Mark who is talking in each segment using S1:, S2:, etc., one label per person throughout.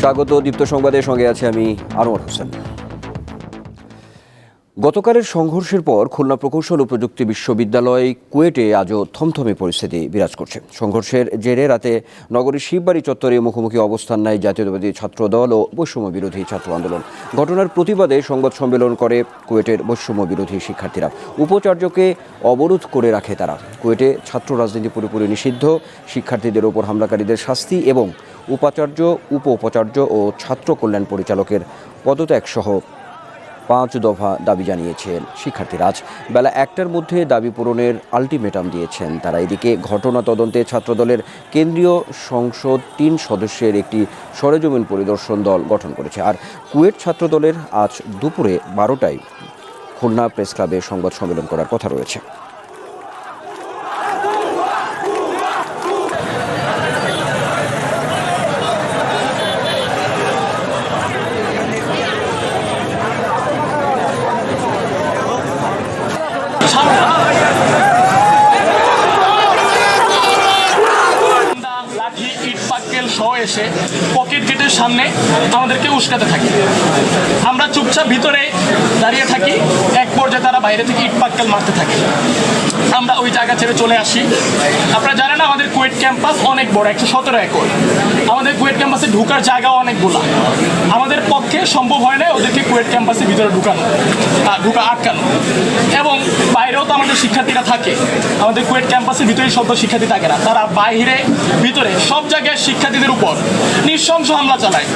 S1: স্বাগত দীপ্ত সংবাদের সঙ্গে আছে আমি আনোয়ার হোসেন গতকালের সংঘর্ষের পর খুলনা প্রকৌশল ও প্রযুক্তি বিশ্ববিদ্যালয় কুয়েটে আজও থমথমে পরিস্থিতি বিরাজ করছে সংঘর্ষের জেরে রাতে নগরীর শিববাড়ি চত্বরে মুখোমুখি অবস্থান নেয় জাতীয়তাবাদী ছাত্র দল ও বৈষম্য বিরোধী ছাত্র আন্দোলন ঘটনার প্রতিবাদে সংবাদ সম্মেলন করে কুয়েটের বৈষম্য বিরোধী শিক্ষার্থীরা উপাচার্যকে অবরোধ করে রাখে তারা কুয়েটে ছাত্র রাজনীতি পুরোপুরি নিষিদ্ধ শিক্ষার্থীদের ওপর হামলাকারীদের শাস্তি এবং উপাচার্য উপ উপাচার্য ও ছাত্র কল্যাণ পরিচালকের পদত্যাগ সহ পাঁচ দফা দাবি জানিয়েছেন শিক্ষার্থীরা আজ বেলা একটার মধ্যে দাবি পূরণের আলটিমেটাম দিয়েছেন তারা এদিকে ঘটনা তদন্তে ছাত্রদলের কেন্দ্রীয় সংসদ তিন সদস্যের একটি সরেজমিন পরিদর্শন দল গঠন করেছে আর কুয়েট ছাত্রদলের আজ দুপুরে বারোটায় খুলনা প্রেস ক্লাবে সংবাদ সম্মেলন করার কথা রয়েছে
S2: সামনে আমাদেরকে উস্কাতে থাকে আমরা চুপচাপ ভিতরে দাঁড়িয়ে থাকি এক পর্যায়ে তারা বাইরে থেকে ইট পাটকেল মারতে থাকে আমরা ওই জায়গা ছেড়ে চলে আসি আপনারা জানেন আমাদের কুয়েট ক্যাম্পাস অনেক বড় একশো সতেরো একর আমাদের কুয়েট ক্যাম্পাসে ঢুকার জায়গা অনেকগুলা আমাদের দিয়ে সম্ভব হয় না ওদেরকে কুয়েট ক্যাম্পাসের ভিতরে ঢুকানো ঢুকা আটকানো এবং বাইরেও তো আমাদের শিক্ষার্থীরা থাকে আমাদের কুয়েট ক্যাম্পাসের ভিতরে সব শিক্ষার্থী থাকে না তারা বাইরে ভিতরে সব জায়গায় শিক্ষার্থীদের উপর নৃশংস হামলা চালায়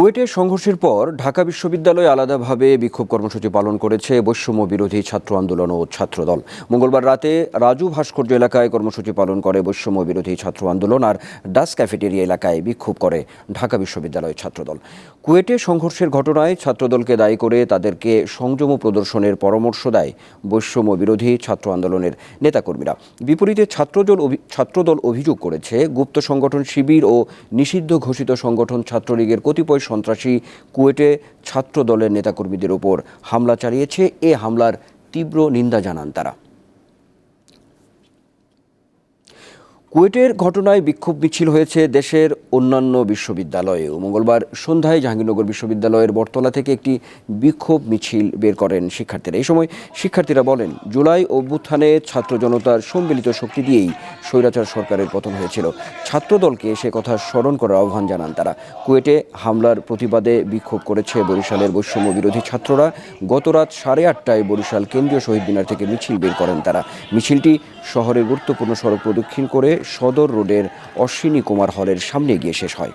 S1: কুয়েটে সংঘর্ষের পর ঢাকা বিশ্ববিদ্যালয় আলাদাভাবে বিক্ষোভ কর্মসূচি পালন করেছে বৈষম্য বিরোধী ছাত্র আন্দোলন ও ছাত্রদল মঙ্গলবার রাতে রাজু ভাস্কর্য এলাকায় কর্মসূচি পালন করে বৈষম্য বিরোধী ছাত্র আন্দোলন আর ডাস ক্যাফেটেরিয়া এলাকায় বিক্ষোভ করে ঢাকা বিশ্ববিদ্যালয় ছাত্রদল কুয়েটে সংঘর্ষের ঘটনায় ছাত্রদলকে দায়ী করে তাদেরকে সংযম প্রদর্শনের পরামর্শ দেয় বৈষম্য বিরোধী ছাত্র আন্দোলনের নেতাকর্মীরা বিপরীতে ছাত্রদল ছাত্রদল অভিযোগ করেছে গুপ্ত সংগঠন শিবির ও নিষিদ্ধ ঘোষিত সংগঠন ছাত্রলীগের কতিপয় সন্ত্রাসী কুয়েটে ছাত্র দলের নেতাকর্মীদের ওপর হামলা চালিয়েছে এ হামলার তীব্র নিন্দা জানান তারা কুয়েটের ঘটনায় বিক্ষোভ মিছিল হয়েছে দেশের অন্যান্য বিশ্ববিদ্যালয়েও মঙ্গলবার সন্ধ্যায় জাহাঙ্গীরনগর বিশ্ববিদ্যালয়ের বটতলা থেকে একটি বিক্ষোভ মিছিল বের করেন শিক্ষার্থীরা এই সময় শিক্ষার্থীরা বলেন জুলাই অভ্যুত্থানে ছাত্র জনতার সম্মিলিত শক্তি দিয়েই স্বৈরাচার সরকারের পতন হয়েছিল ছাত্রদলকে সে কথা স্মরণ করার আহ্বান জানান তারা কুয়েটে হামলার প্রতিবাদে বিক্ষোভ করেছে বরিশালের বৈষম্য বিরোধী ছাত্ররা গতরাত সাড়ে আটটায় বরিশাল কেন্দ্রীয় শহীদ মিনার থেকে মিছিল বের করেন তারা মিছিলটি শহরের গুরুত্বপূর্ণ সড়ক প্রদক্ষিণ করে সদর রোডের অশ্বিনী কুমার হলের সামনে গিয়ে শেষ হয়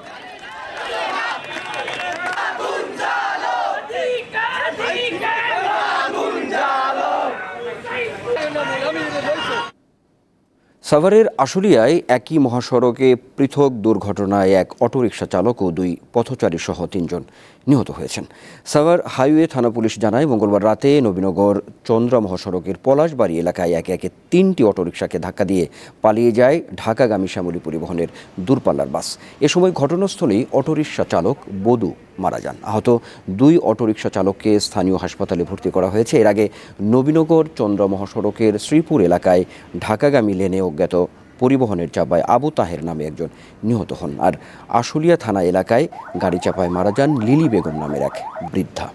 S1: সাভারের আশুলিয়ায় একই মহাসড়কে পৃথক দুর্ঘটনায় এক অটোরিকশা চালক ও দুই পথচারী সহ তিনজন নিহত হয়েছেন সাভার হাইওয়ে থানা পুলিশ জানায় মঙ্গলবার রাতে নবীনগর চন্দ্রা মহাসড়কের পলাশবাড়ি এলাকায় একে একে তিনটি অটোরিকশাকে ধাক্কা দিয়ে পালিয়ে যায় ঢাকাগামী শ্যামলী পরিবহনের দূরপাল্লার বাস এ সময় ঘটনাস্থলেই অটোরিকশা চালক বদু মারা যান আহত দুই অটোরিকশা চালককে স্থানীয় হাসপাতালে ভর্তি করা হয়েছে এর আগে নবীনগর চন্দ্রমহাসড়কের শ্রীপুর এলাকায় ঢাকাগামী লেনে অজ্ঞাত পরিবহনের চাপায় আবু তাহের নামে একজন নিহত হন আর আশুলিয়া থানা এলাকায় গাড়ি চাপায় মারা যান লিলি বেগম নামের এক বৃদ্ধা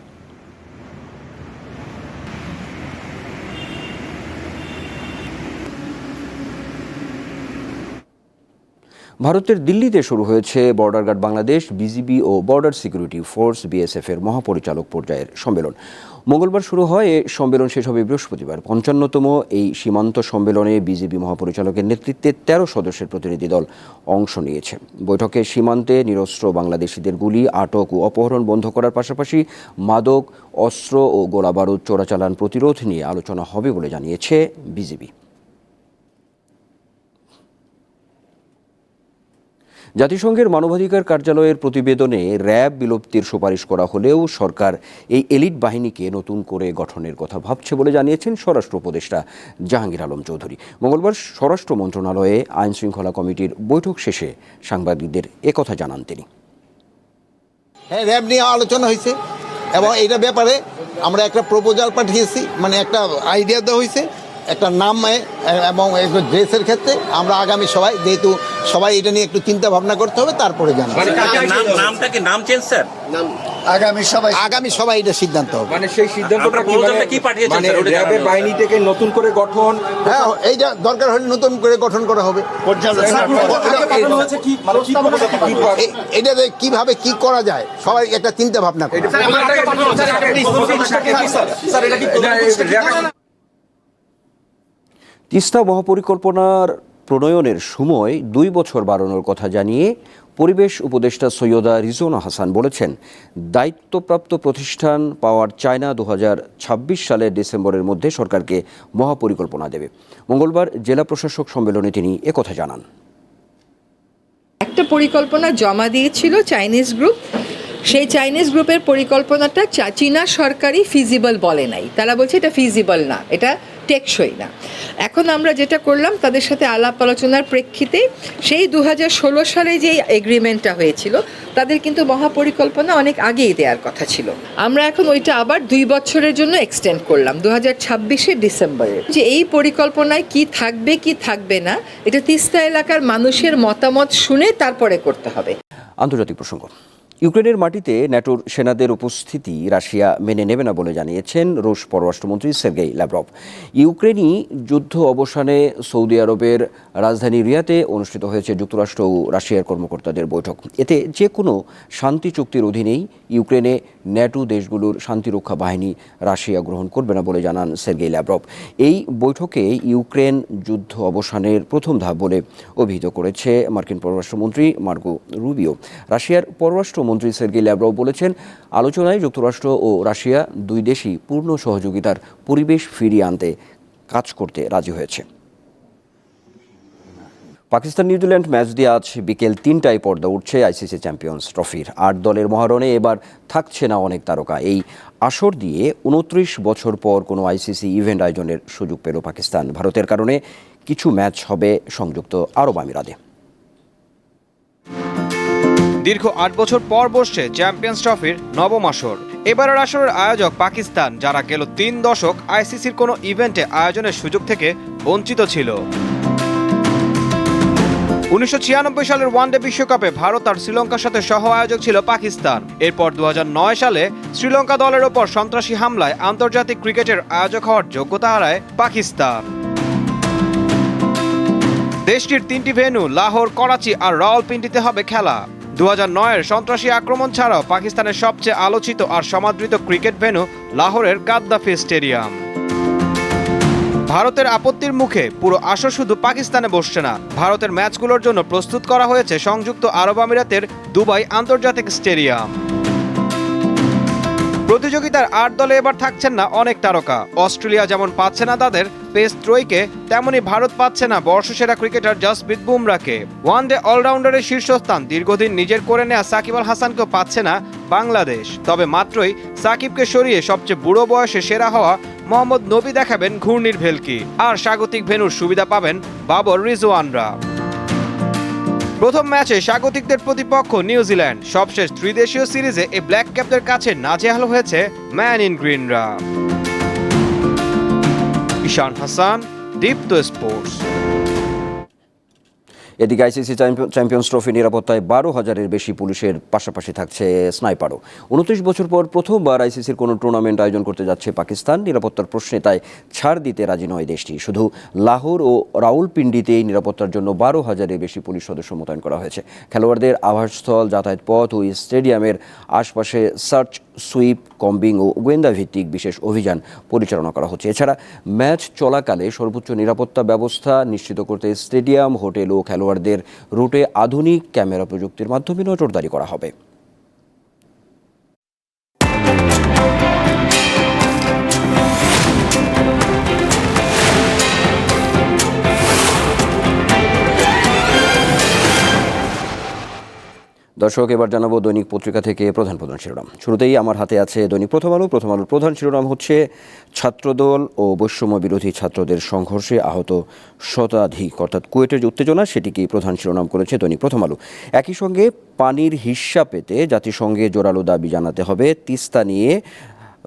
S1: ভারতের দিল্লিতে শুরু হয়েছে বর্ডার গার্ড বাংলাদেশ বিজিবি ও বর্ডার সিকিউরিটি ফোর্স বিএসএফ এর মহাপরিচালক পর্যায়ের সম্মেলন মঙ্গলবার শুরু হয় এ সম্মেলন শেষ হবে বৃহস্পতিবার পঞ্চান্নতম এই সীমান্ত সম্মেলনে বিজেপি মহাপরিচালকের নেতৃত্বে তেরো সদস্যের প্রতিনিধি দল অংশ নিয়েছে বৈঠকে সীমান্তে নিরস্ত্র বাংলাদেশিদের গুলি আটক ও অপহরণ বন্ধ করার পাশাপাশি মাদক অস্ত্র ও গোলাবারুদ চোরাচালান প্রতিরোধ নিয়ে আলোচনা হবে বলে জানিয়েছে বিজেপি জাতিসংঘের মানবাধিকার কার্যালয়ের প্রতিবেদনে র্যাব বিলুপ্তির সুপারিশ করা হলেও সরকার এই এলিট বাহিনীকে নতুন করে গঠনের কথা ভাবছে বলে জানিয়েছেন স্বরাষ্ট্র উপদেষ্টা জাহাঙ্গীর আলম চৌধুরী মঙ্গলবার স্বরাষ্ট্র মন্ত্রণালয়ে আইন শৃঙ্খলা কমিটির বৈঠক শেষে সাংবাদিকদের একথা জানান তিনি
S3: হ্যাঁ র্যাব নিয়ে আলোচনা হয়েছে এবং এটা ব্যাপারে আমরা একটা প্রপোজাল পাঠিয়েছি মানে একটা আইডিয়া দেওয়া হয়েছে একটা নামে এবং ড্রেসের ক্ষেত্রে আমরা আগামী সবাই যেহেতু সবাই এটা নিয়ে একটু চিন্তা ভাবনা করতে হবে তারপরে জানা
S4: স্যার আগামী সবাই আগামী সবাই এটা সিদ্ধান্ত হবে মানে সেই সিদ্ধান্তটা কি পাঠিয়েছেন স্যার বাহিনী থেকে নতুন করে গঠন
S3: হ্যাঁ এইটা দরকার হলে নতুন করে গঠন করা হবে এটাতে কিভাবে কি করা যায় সবাই একটা চিন্তা ভাবনা করে
S1: তিস্তা মহাপরিকল্পনার প্রণয়নের সময় দুই বছর বাড়ানোর কথা জানিয়ে পরিবেশ উপদেষ্টা সৈয়দা রিজোনা হাসান বলেছেন দায়িত্বপ্রাপ্ত প্রতিষ্ঠান পাওয়ার চায়না দু সালের ডিসেম্বরের মধ্যে সরকারকে মহাপরিকল্পনা দেবে মঙ্গলবার জেলা প্রশাসক সম্মেলনে তিনি একথা জানান
S5: একটা পরিকল্পনা জমা দিয়েছিল চাইনিজ গ্রুপ সেই চাইনিজ গ্রুপের পরিকল্পনাটা চীনা সরকারই ফিজিবল বলে নাই তারা বলছে এটা ফিজিবল না এটা টেকসই না এখন আমরা যেটা করলাম তাদের সাথে আলাপ আলোচনার প্রেক্ষিতে সেই দু ষোলো সালে যে এগ্রিমেন্টটা হয়েছিল তাদের কিন্তু মহাপরিকল্পনা অনেক আগেই দেওয়ার কথা ছিল আমরা এখন ওইটা আবার দুই বছরের জন্য এক্সটেন্ড করলাম দু হাজার ছাব্বিশে ডিসেম্বরে যে এই পরিকল্পনায় কি থাকবে কি থাকবে না এটা তিস্তা এলাকার মানুষের মতামত শুনে তারপরে করতে হবে
S1: আন্তর্জাতিক প্রসঙ্গ ইউক্রেনের মাটিতে ন্যাটোর সেনাদের উপস্থিতি রাশিয়া মেনে নেবে না বলে জানিয়েছেন রুশ পররাষ্ট্রমন্ত্রী সের্গেই ল্যাভরভ ইউক্রেনই যুদ্ধ অবসানে সৌদি আরবের রাজধানী রিয়াতে অনুষ্ঠিত হয়েছে যুক্তরাষ্ট্র ও রাশিয়ার কর্মকর্তাদের বৈঠক এতে যে কোনো শান্তি চুক্তির অধীনেই ইউক্রেনে ন্যাটো দেশগুলোর শান্তিরক্ষা বাহিনী রাশিয়া গ্রহণ করবে না বলে জানান সের্গেই ল্যাভরভ এই বৈঠকে ইউক্রেন যুদ্ধ অবসানের প্রথম ধাপ বলে অভিহিত করেছে মার্কিন পররাষ্ট্রমন্ত্রী মার্গো রুবিও রাশিয়ার পররাষ্ট্র পররাষ্ট্রমন্ত্রী সের্গেই ল্যাব্রভ বলেছেন আলোচনায় যুক্তরাষ্ট্র ও রাশিয়া দুই দেশই পূর্ণ সহযোগিতার পরিবেশ ফিরিয়ে আনতে কাজ করতে রাজি হয়েছে পাকিস্তান নিউজিল্যান্ড ম্যাচ দিয়ে আজ বিকেল তিনটায় পর্দা উঠছে আইসিসি চ্যাম্পিয়ন্স ট্রফির আট দলের মহারণে এবার থাকছে না অনেক তারকা এই আসর দিয়ে উনত্রিশ বছর পর কোনো আইসিসি ইভেন্ট আয়োজনের সুযোগ পেল পাকিস্তান ভারতের কারণে কিছু ম্যাচ হবে সংযুক্ত আরব আমিরাদে
S6: দীর্ঘ আট বছর পর বসছে চ্যাম্পিয়ন্স ট্রফির নবম আসর এবারের আসরের আয়োজক পাকিস্তান যারা গেল তিন দশক আইসিসির কোনো ইভেন্টে আয়োজনের সুযোগ থেকে বঞ্চিত ছিল উনিশশো ছিয়ানব্বই সালের ওয়ানডে বিশ্বকাপে ভারত আর শ্রীলঙ্কার সাথে সহ আয়োজক ছিল পাকিস্তান এরপর দু সালে শ্রীলঙ্কা দলের ওপর সন্ত্রাসী হামলায় আন্তর্জাতিক ক্রিকেটের আয়োজক হওয়ার যোগ্যতা হারায় পাকিস্তান দেশটির তিনটি ভেন্যু লাহোর করাচি আর রাওয়ালপিন্ডিতে হবে খেলা দু নয়ের সন্ত্রাসী আক্রমণ ছাড়াও পাকিস্তানের সবচেয়ে আলোচিত আর সমাদৃত ক্রিকেট ভেন্যু লাহোরের গাদ্দাফি স্টেডিয়াম ভারতের আপত্তির মুখে পুরো আসর শুধু পাকিস্তানে বসছে না ভারতের ম্যাচগুলোর জন্য প্রস্তুত করা হয়েছে সংযুক্ত আরব আমিরাতের দুবাই আন্তর্জাতিক স্টেডিয়াম প্রতিযোগিতার আট দলে এবার থাকছেন না অনেক তারকা অস্ট্রেলিয়া যেমন পাচ্ছে না তাদের পেস ত্রয়ীকে তেমনই ভারত পাচ্ছে না বর্ষসেরা ক্রিকেটার জসপ্রীত বুমরাকে ওয়ান ডে অলরাউন্ডারের শীর্ষস্থান দীর্ঘদিন নিজের করে নেয়া সাকিব আল হাসানকেও পাচ্ছে না বাংলাদেশ তবে মাত্রই সাকিবকে সরিয়ে সবচেয়ে বুড়ো বয়সে সেরা হওয়া মোহাম্মদ নবী দেখাবেন ঘূর্ণির ভেলকি আর স্বাগতিক ভেনুর সুবিধা পাবেন বাবর রিজওয়ানরা প্রথম ম্যাচে স্বাগতিকদের প্রতিপক্ষ নিউজিল্যান্ড সবশেষ ত্রিদেশীয় সিরিজে এ ব্ল্যাক ক্যাপদের কাছে নাজেহাল হয়েছে ম্যান ইন গ্রিনরা ঈশান হাসান দীপ্ত স্পোর্টস
S1: এদিকে আইসিসি চ্যাম্পিয়ন্স ট্রফি নিরাপত্তায় বারো হাজারের বেশি পুলিশের পাশাপাশি থাকছে স্নাইপারও উনত্রিশ বছর পর প্রথমবার আইসিসির কোনো টুর্নামেন্ট আয়োজন করতে যাচ্ছে পাকিস্তান নিরাপত্তার প্রশ্নে তাই ছাড় দিতে রাজি নয় দেশটি শুধু লাহোর ও রাউলপিন্ডিতে এই নিরাপত্তার জন্য বারো হাজারের বেশি পুলিশ সদস্য মোতায়েন করা হয়েছে খেলোয়াড়দের আবাসস্থল যাতায়াত পথ ও স্টেডিয়ামের আশপাশে সার্চ সুইপ কম্বিং ও গোয়েন্দাভিত্তিক বিশেষ অভিযান পরিচালনা করা হচ্ছে এছাড়া ম্যাচ চলাকালে সর্বোচ্চ নিরাপত্তা ব্যবস্থা নিশ্চিত করতে স্টেডিয়াম হোটেল ও খেলোয়াড়দের রুটে আধুনিক ক্যামেরা প্রযুক্তির মাধ্যমে নজরদারি করা হবে দর্শক এবার জানাবো দৈনিক পত্রিকা থেকে প্রধান প্রধান শিরোনাম শুরুতেই আমার হাতে আছে দৈনিক প্রথম আলো প্রথম আলোর প্রধান শিরোনাম হচ্ছে ছাত্রদল ও বৈষম্য বিরোধী ছাত্রদের সংঘর্ষে আহত শতাধিক অর্থাৎ কুয়েটের যে উত্তেজনা সেটিকেই প্রধান শিরোনাম করেছে দৈনিক প্রথম আলো একই সঙ্গে পানির হিসাব পেতে জাতিসংঘে জোরালো দাবি জানাতে হবে তিস্তা নিয়ে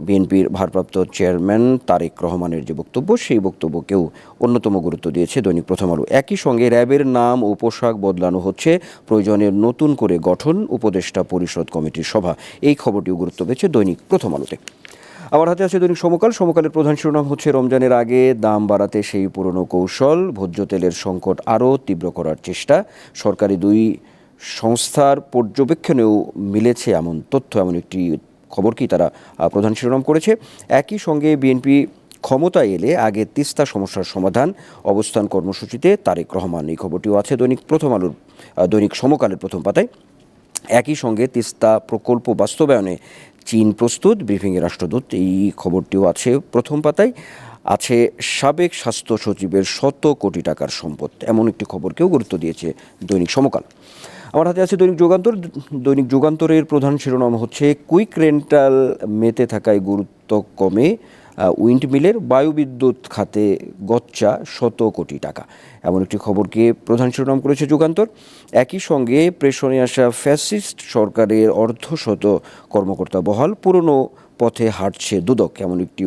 S1: বিএনপির ভারপ্রাপ্ত চেয়ারম্যান তারেক রহমানের যে বক্তব্য সেই বক্তব্যকেও অন্যতম গুরুত্ব দিয়েছে দৈনিক প্রথম আলো একই সঙ্গে র্যাবের নাম ও পোশাক বদলানো হচ্ছে প্রয়োজনের নতুন করে গঠন উপদেষ্টা পরিষদ কমিটির সভা এই খবরটিও গুরুত্ব পেয়েছে দৈনিক প্রথম আলোতে আবার হাতে আছে দৈনিক সমকাল সমকালের প্রধান শিরোনাম হচ্ছে রমজানের আগে দাম বাড়াতে সেই পুরনো কৌশল ভোজ্য তেলের সংকট আরও তীব্র করার চেষ্টা সরকারি দুই সংস্থার পর্যবেক্ষণেও মিলেছে এমন তথ্য এমন একটি খবরকেই তারা প্রধান শিরোনাম করেছে একই সঙ্গে বিএনপি ক্ষমতায় এলে আগে তিস্তা সমস্যার সমাধান অবস্থান কর্মসূচিতে তারেক রহমান এই খবরটিও আছে দৈনিক প্রথম আলোর দৈনিক সমকালের প্রথম পাতায় একই সঙ্গে তিস্তা প্রকল্প বাস্তবায়নে চীন প্রস্তুত ব্রিফিংয়ে রাষ্ট্রদূত এই খবরটিও আছে প্রথম পাতায় আছে সাবেক স্বাস্থ্য সচিবের শত কোটি টাকার সম্পদ এমন একটি খবরকেও গুরুত্ব দিয়েছে দৈনিক সমকাল আমার হাতে আছে দৈনিক যুগান্তর দৈনিক যুগান্তরের প্রধান শিরোনাম হচ্ছে কুইক রেন্টাল মেতে থাকায় গুরুত্ব কমে উইন্ড মিলের বায়ুবিদ্যুৎ খাতে গচ্চা শত কোটি টাকা এমন একটি খবরকে প্রধান শিরোনাম করেছে যুগান্তর একই সঙ্গে প্রেষণে আসা ফ্যাসিস্ট সরকারের অর্ধশত কর্মকর্তা বহাল পুরনো পথে হাঁটছে দুদক এমন একটি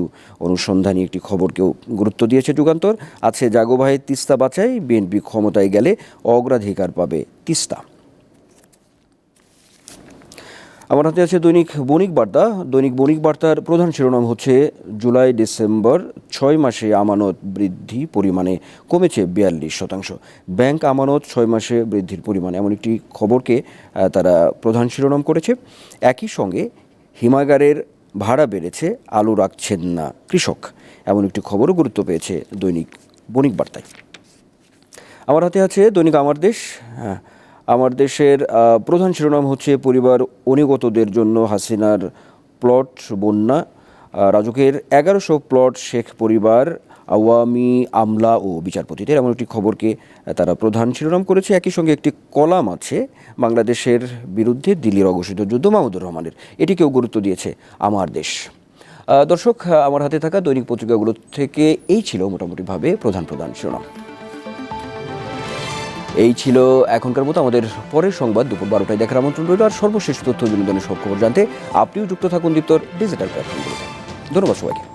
S1: অনুসন্ধানী একটি খবরকেও গুরুত্ব দিয়েছে যুগান্তর আছে জাগোভাই তিস্তা বাছাই বিএনপি ক্ষমতায় গেলে অগ্রাধিকার পাবে তিস্তা আমার হাতে আছে দৈনিক বণিক বার্তা দৈনিক বণিক বার্তার প্রধান শিরোনাম হচ্ছে জুলাই ডিসেম্বর ছয় মাসে আমানত বৃদ্ধি পরিমাণে কমেছে বিয়াল্লিশ শতাংশ ব্যাংক আমানত ছয় মাসে বৃদ্ধির পরিমাণ এমন একটি খবরকে তারা প্রধান শিরোনাম করেছে একই সঙ্গে হিমাগারের ভাড়া বেড়েছে আলু রাখছেন না কৃষক এমন একটি খবরও গুরুত্ব পেয়েছে দৈনিক বণিক বার্তায় আমার হাতে আছে দৈনিক আমার দেশ হ্যাঁ আমার দেশের প্রধান শিরোনাম হচ্ছে পরিবার অনিগতদের জন্য হাসিনার প্লট বন্যা রাজকের এগারোশো প্লট শেখ পরিবার আওয়ামী আমলা ও বিচারপতিদের এমন একটি খবরকে তারা প্রধান শিরোনাম করেছে একই সঙ্গে একটি কলাম আছে বাংলাদেশের বিরুদ্ধে দিল্লির অঘোষিত যুদ্ধ মাহমুদুর রহমানের এটিকেও গুরুত্ব দিয়েছে আমার দেশ দর্শক আমার হাতে থাকা দৈনিক পত্রিকাগুলো থেকে এই ছিল মোটামুটিভাবে প্রধান প্রধান শিরোনাম এই ছিল এখনকার মতো আমাদের পরের সংবাদ দুপুর বারোটায় দেখার আমন্ত্রণ রইল আর সর্বশেষ তথ্য বিনোদনের সব খবর জানতে আপনিও যুক্ত থাকুন দীপ্তর ডিজিটাল প্ল্যাটফর্মগুলোতে ধন্যবাদ সবাইকে